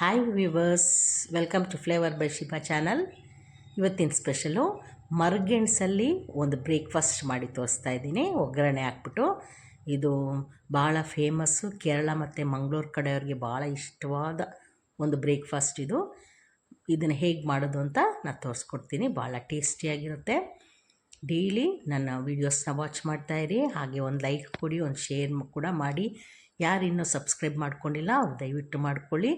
Hi viewers welcome to flavour by Shiba channel ಇವತ್ತಿನ special ಮರ್ಗೆಣ್ಸಲ್ಲಿ ಒಂದು ಬ್ರೇಕ್ಫಾಸ್ಟ್ ಮಾಡಿ ತೋರಿಸ್ತಾ ಇದ್ದೀನಿ. ಒಗ್ಗರಣೆ ಹಾಕ್ಬಿಟ್ಟು. ಇದು ಭಾಳ ಫೇಮಸ್ಸು ಕೇರಳ ಮತ್ತು ಮಂಗಳೂರು ಕಡೆಯವ್ರಿಗೆ ಭಾಳ ಇಷ್ಟವಾದ ಒಂದು ಬ್ರೇಕ್ಫಾಸ್ಟ್ ಇದು. ಇದನ್ನು ಹೇಗೆ ಮಾಡೋದು ಅಂತ ನಾನು ತೋರಿಸ್ಕೊಡ್ತೀನಿ. ಭಾಳ ಟೇಸ್ಟಿಯಾಗಿರುತ್ತೆ ಡೈಲಿ ನನ್ನ ವೀಡಿಯೋಸ್ನ ವಾಚ್ ಮಾಡ್ತಾಯಿರಿ ಹಾಗೆ ಒಂದು ಲೈಕ್ ಕೊಡಿ, ಒಂದು ಶೇರ್ ಕೂಡ ಮಾಡಿ. ಯಾರು ಇನ್ನೂ ಸಬ್ಸ್ಕ್ರೈಬ್ ಮಾಡ್ಕೊಂಡಿಲ್ಲ ಅವ್ರು ದಯವಿಟ್ಟು ಮಾಡ್ಕೊಳ್ಳಿ.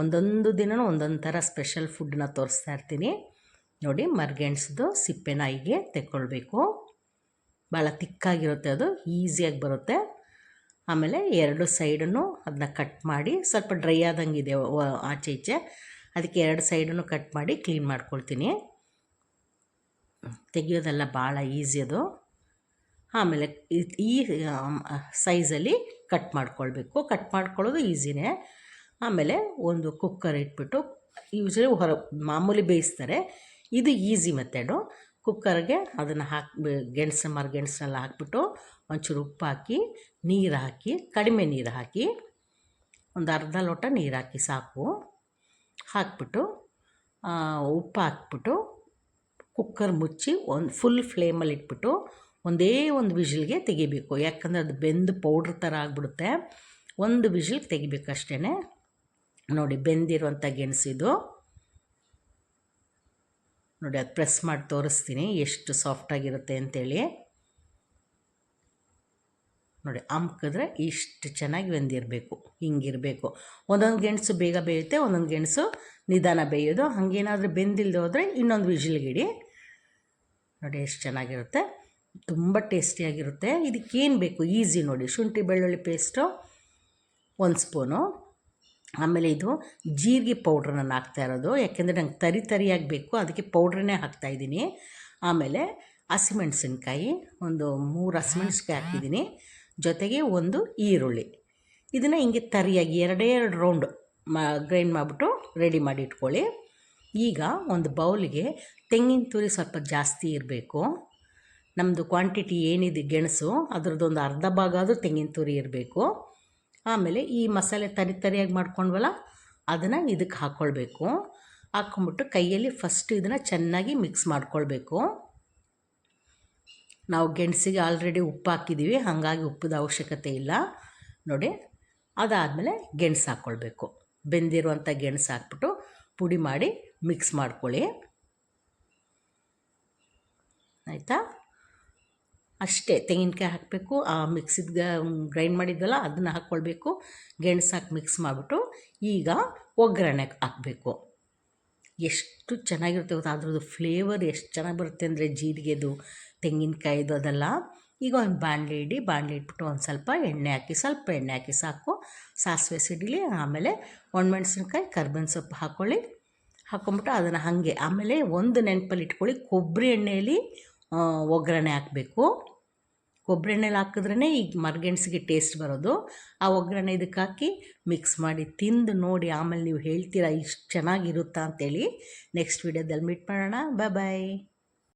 ಒಂದೊಂದು ದಿನವೂ ಒಂದೊಂದು ಥರ ಸ್ಪೆಷಲ್ ಫುಡ್ನ ತೋರಿಸ್ತಾ ಇರ್ತೀನಿ. ನೋಡಿ ಮರ್ಗೆಣ್ಸ್ದು ಸಿಪ್ಪೆನ ಹೀಗೆ ತೆಕ್ಕೊಳ್ಬೇಕು. ಭಾಳ ತಿಕ್ಕಾಗಿರುತ್ತೆ ಅದು, ಈಸಿಯಾಗಿ ಬರುತ್ತೆ. ಆಮೇಲೆ ಎರಡು ಸೈಡನ್ನು ಅದನ್ನ ಕಟ್ ಮಾಡಿ, ಸ್ವಲ್ಪ ಡ್ರೈ ಆದಂಗೆ ಇದೆ ಆಚೆ ಈಚೆ. ಅದಕ್ಕೆ ಎರಡು ಸೈಡನ್ನು ಕಟ್ ಮಾಡಿ ಕ್ಲೀನ್ ಮಾಡ್ಕೊಳ್ತೀನಿ. ತೆಗಿಯೋದೆಲ್ಲ ಭಾಳ ಈಸಿ ಅದು. ಆಮೇಲೆ ಈ ಸೈಜಲ್ಲಿ ಕಟ್ ಮಾಡ್ಕೊಳ್ಬೇಕು. ಕಟ್ ಮಾಡ್ಕೊಳ್ಳೋದು ಈಸಿನೇ. ಆಮೇಲೆ ಒಂದು ಕುಕ್ಕರ್ ಇಟ್ಬಿಟ್ಟು ಯೂಶ್ವಲಿ ಹೊರ, ಮಾಮೂಲಿ ಬೇಯಿಸ್ತಾರೆ. ಇದು ಈಸಿ ಮೆಥಡು. ಕುಕ್ಕರ್ಗೆ ಅದನ್ನು ಹಾಕಿ ಗೆಣಸು ಮರಗೆಣಸನ್ನೆಲ್ಲ ಹಾಕ್ಬಿಟ್ಟು ಒಂಚೂರು ಉಪ್ಪು ಹಾಕಿ, ನೀರು ಹಾಕಿ, ಕಡಿಮೆ ನೀರು ಹಾಕಿ, ಒಂದು ಅರ್ಧ ಲೋಟ ನೀರು ಹಾಕಿ ಸಾಕು. ಹಾಕ್ಬಿಟ್ಟು ಉಪ್ಪು ಹಾಕ್ಬಿಟ್ಟು ಕುಕ್ಕರ್ ಮುಚ್ಚಿ ಒಂದು ಫುಲ್ ಫ್ಲೇಮಲ್ಲಿ ಇಟ್ಬಿಟ್ಟು ಒಂದೇ ಒಂದು ವಿಷಿಲ್ಗೆ ತೆಗಿಬೇಕು. ಯಾಕಂದರೆ ಅದು ಬೆಂದು ಪೌಡ್ರ್ ಥರ ಆಗಿಬಿಡುತ್ತೆ. ಒಂದು ವಿಷಲ್ಗೆ ತೆಗಿಬೇಕು ಅಷ್ಟೇ ನೋಡಿ ಬೆಂದಿರುವಂಥ ಗೆಣಸಿದು ನೋಡಿ, ಅದು ಪ್ರೆಸ್ ಮಾಡಿ ತೋರಿಸ್ತೀನಿ ಎಷ್ಟು ಸಾಫ್ಟಾಗಿರುತ್ತೆ ಅಂತೇಳಿ. ನೋಡಿ, ಅಮ್ಕಿದ್ರೆ ಇಷ್ಟು ಚೆನ್ನಾಗಿ ಬೆಂದಿರಬೇಕು, ಹಿಂಗಿರಬೇಕು. ಒಂದೊಂದು ಗೆಣಸು ಬೇಗ ಬೇಯುತ್ತೆ, ಒಂದೊಂದು ಗೆಣಸು ನಿಧಾನ ಬೇಯೋದು. ಹಾಗೇನಾದರೂ ಬೆಂದಿಲ್ಲದೆ ಹೋದರೆ ಇನ್ನೊಂದು ವಿಜಿಲ್ಗಿಡಿ ನೋಡಿ, ಎಷ್ಟು ಚೆನ್ನಾಗಿರುತ್ತೆ. ತುಂಬ ಟೇಸ್ಟಿಯಾಗಿರುತ್ತೆ. ಇದಕ್ಕೇನು ಬೇಕು? ಈಸಿ ನೋಡಿ, ಶುಂಠಿ ಬೆಳ್ಳುಳ್ಳಿ ಪೇಸ್ಟು, ಒಂದು ಸ್ಪೂನು. ಆಮೇಲೆ ಇದು ಜೀರಿಗೆ ಪೌಡ್ರ್ ನಾನು ಹಾಕ್ತಾ ಇರೋದು. ಯಾಕೆಂದರೆ ನಂಗೆ ತರಿ ತರಿಯಾಗಿ ಬೇಕು ಅದಕ್ಕೆ ಪೌಡ್ರನ್ನೇ ಹಾಕ್ತಾಯಿದ್ದೀನಿ ಆಮೇಲೆ ಹಸಿಮೆಣ್ಸಿನ್ಕಾಯಿ ಒಂದು ಮೂರು ಹಸಿಮೆಣ್ಸಿನ್ಕಾಯಿ ಹಾಕಿದ್ದೀನಿ. ಜೊತೆಗೆ ಒಂದು ಈರುಳ್ಳಿ. ಇದನ್ನು ಹಿಂಗೆ ತರಿಯಾಗಿ ಎರಡೇ ಎರಡು ರೌಂಡ್ ಮಾ ಗ್ರೈಂಡ್ ಮಾಡಿಬಿಟ್ಟು ರೆಡಿ ಮಾಡಿ ಇಟ್ಕೊಳ್ಳಿ. ಈಗ ಒಂದು ಬೌಲಿಗೆ ತೆಂಗಿನ ತುರಿ ಸ್ವಲ್ಪ ಜಾಸ್ತಿ ಇರಬೇಕು. ನಮ್ಮದು ಕ್ವಾಂಟಿಟಿ ಏನಿದೆ ಗೆಣಸು ಅದರದ್ದೊಂದು ಅರ್ಧ ಭಾಗ ಆದರೂ ತೆಂಗಿನ ತುರಿ ಇರಬೇಕು. ಆಮೇಲೆ ಈ ಮಸಾಲೆ ತರಿ ತರಿಯಾಗಿ ಮಾಡ್ಕೊಂಡ್ವಲ್ಲ, ಅದನ್ನು ಇದಕ್ಕೆ ಹಾಕ್ಕೊಳ್ಬೇಕು ಹಾಕ್ಕೊಂಬಿಟ್ಟು ಕೈಯಲ್ಲಿ ಫಸ್ಟ್ ಇದನ್ನು ಚೆನ್ನಾಗಿ ಮಿಕ್ಸ್ ಮಾಡ್ಕೊಳ್ಬೇಕು. ನಾವು ಗೆಣಸಿಗೆ ಆಲ್ರೆಡಿ ಉಪ್ಪು ಹಾಕಿದ್ದೀವಿ ಹಾಗಾಗಿ ಉಪ್ಪದ ಅವಶ್ಯಕತೆ ಇಲ್ಲ. ನೋಡಿ, ಅದಾದಮೇಲೆ ಗೆಣಸು ಹಾಕ್ಕೊಳ್ಬೇಕು ಬೆಂದಿರುವಂಥ ಗೆಣಸು ಹಾಕ್ಬಿಟ್ಟು ಪುಡಿ ಮಾಡಿ ಮಿಕ್ಸ್ ಮಾಡ್ಕೊಳ್ಳಿ. ಆಯಿತಾ? ಅಷ್ಟೇ ತೆಂಗಿನಕಾಯಿ ಹಾಕಬೇಕು. ಆ ಮಿಕ್ಸಿದ ಗ್ರೈಂಡ್ ಮಾಡಿದ್ವಲ್ಲ, ಅದನ್ನು ಹಾಕ್ಕೊಳ್ಬೇಕು. ಗೆಣಸು ಹಾಕಿ ಮಿಕ್ಸ್ ಮಾಡಿಬಿಟ್ಟು ಈಗ ಒಗ್ಗರಣೆ ಹಾಕಬೇಕು. ಎಷ್ಟು ಚೆನ್ನಾಗಿರುತ್ತೆ ಗೊತ್ತಾ? ಅದ್ರದ್ದು ಫ್ಲೇವರ್ ಎಷ್ಟು ಚೆನ್ನಾಗಿ ಬರುತ್ತೆ ಅಂದರೆ ಜೀರಿಗೆದು, ತೆಂಗಿನಕಾಯಿದು ಅದೆಲ್ಲ. ಈಗ ಒಂದು ಬಾಣಲೆ ಇಡಿ, ಬಾಣಲೆ ಇಟ್ಬಿಟ್ಟು ಒಂದು ಸ್ವಲ್ಪ ಎಣ್ಣೆ ಹಾಕಿ, ಸ್ವಲ್ಪ ಎಣ್ಣೆ ಹಾಕಿ ಸಾಕು. ಸಾಸಿವೆ ಸಿಡಿಲಿ, ಆಮೇಲೆ ಒಣಮೆಣಸಿನ್ಕಾಯಿ, ಕರ್ಬೇವಿನ ಸೊಪ್ಪು ಹಾಕ್ಕೊಳ್ಳಿ ಹಾಕ್ಕೊಂಬಿಟ್ಟು ಅದನ್ನು ಹಾಗೆ, ಆಮೇಲೆ ಒಂದು ನೆನಪಲ್ಲಿ ಇಟ್ಕೊಳ್ಳಿ ಕೊಬ್ಬರಿ ಎಣ್ಣೆಯಲ್ಲಿ ಒಗ್ಗರಣೆ ಹಾಕಬೇಕು. ಕೊಬ್ಬರಿ ಎಣ್ಣೆಲಿ ಹಾಕಿದ್ರೇ ಈಗ ಮರ್ಗೆಣ್ಸಿಗೆ ಟೇಸ್ಟ್ ಬರೋದು. ಆ ಒಗ್ಗರಣೆ ಇದಕ್ಕೆ ಹಾಕಿ ಮಿಕ್ಸ್ ಮಾಡಿ ತಿಂದು ನೋಡಿ ಆಮೇಲೆ ನೀವು ಹೇಳ್ತೀರಾ ಇಷ್ಟು ಚೆನ್ನಾಗಿರುತ್ತಾ ಅಂತೇಳಿ ನೆಕ್ಸ್ಟ್ ವೀಡಿಯೋದಲ್ಲಿ ಮೀಟ್ ಮಾಡೋಣ. ಬಾಯ್ ಬಾಯ್